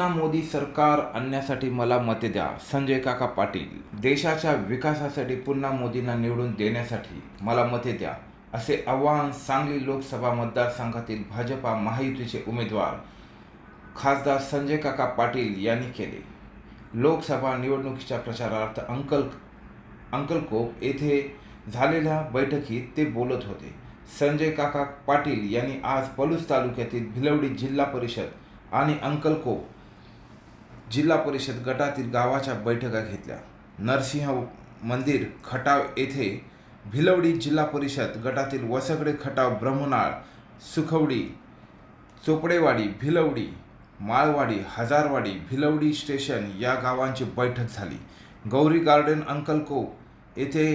पुन्हा मोदी सरकार आणण्यासाठी मला मते द्या. संजय काका पाटील देशाच्या विकासासाठी पुन्हा मोदींना निवडून देण्यासाठी मला मते द्या. असे आवाहन सांगली लोकसभा मतदारसंघातील भाजपा महायुतीचे उमेदवार खासदार संजय काका पाटील यांनी केले. लोकसभा निवडणुकीच्या प्रचारार्थ अंकल अंकलकोप येथे झालेल्या बैठकीत ते बोलत होते. संजय काका पाटील यांनी आज पलूस तालुक्यातील भिलवडी जिल्हा परिषद आणि अंकलकोप जिल्हा परिषद गटातील गावाच्या बैठका घेतल्या. नरसिंह मंदिर खटाव येथे भिलवडी जिल्हा परिषद गटातील वसगडे खटाव ब्रह्मनाळ सुखवडी चोपडेवाडी भिलवडी माळवाडी हजारवाडी भिलवडी स्टेशन या गावांची बैठक झाली. गौरी गार्डन अंकलकोप येथे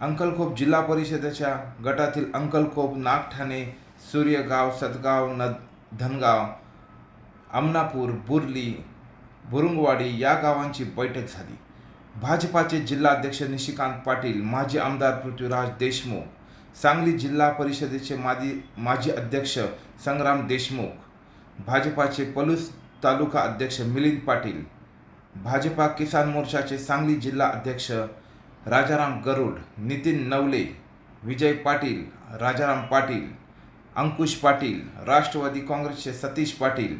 अंकलकोप जिल्हा परिषदेच्या गटातील अंकलकोप नागठाणे सूर्यगाव सदगाव न धनगाव आमनापूर बुर्ली बुरुंगवाडी या गावांची बैठक झाली. भाजपाचे जिल्हाध्यक्ष निशिकांत पाटील माजी आमदार पृथ्वीराज देशमुख सांगली जिल्हा परिषदेचे माजी माजी अध्यक्ष संग्राम देशमुख भाजपाचे पलूस तालुका अध्यक्ष मिलिंद पाटील भाजपा किसान मोर्चाचे सांगली जिल्हा अध्यक्ष राजाराम गरुड नितीन नवले विजय पाटील राजाराम पाटील अंकुश पाटील राष्ट्रवादी काँग्रेसचे सतीश पाटील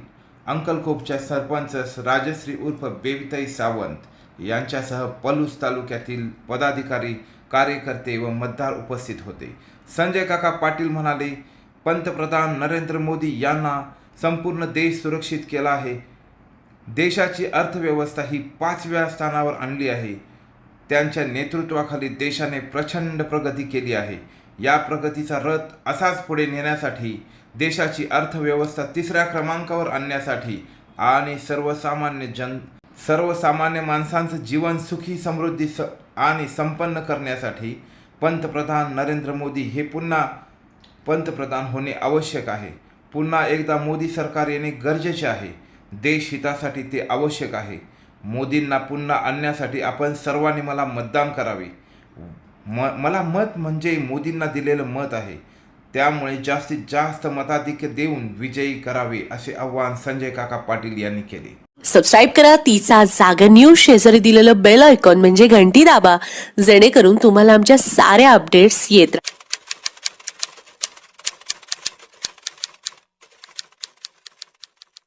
अंकलकोपच्या सरपंच राजश्री उर्फ बेबिताई सावंत यांच्यासह पलूस तालुक्यातील पदाधिकारी कार्यकर्ते व मतदार उपस्थित होते. संजय काका पाटील म्हणाले पंतप्रधान नरेंद्र मोदी यांना संपूर्ण देश सुरक्षित केला आहे. देशाची अर्थव्यवस्था ही पाचव्या स्थानावर आणली आहे. त्यांच्या नेतृत्वाखाली देशाने प्रचंड प्रगती केली आहे. या प्रगतीचा रथ असाच पुढे नेण्यासाठी देशाची अर्थव्यवस्था तिसऱ्या क्रमांकावर आणण्यासाठी आणि सर्वसामान्य जन सर्वसामान्य माणसांचं जीवन सुखी समृद्धी स आणि संपन्न करण्यासाठी पंतप्रधान नरेंद्र मोदी हे पुन्हा पंतप्रधान होणे आवश्यक आहे. पुन्हा एकदा मोदी सरकार येणे गरजेचे आहे. देश हितासाठी ते आवश्यक आहे. मोदींना पुन्हा आणण्यासाठी आपण सर्वांनी मला मतदान करावे. म मला मत म्हणजे मोदींना दिलेलं मत आहे. त्यामुळे जास्तीत जास्त मताधिक्य देऊन विजयी करावे असे आवाहन संजय काका पाटील यांनी केले. सबस्क्राईब करा तिचा जागा न्यूज शेजारी दिलेलं बेल आयकॉन म्हणजे घंटी दाबा. जेणेकरून तुम्हाला आमच्या साऱ्या अपडेट्स येत राहतील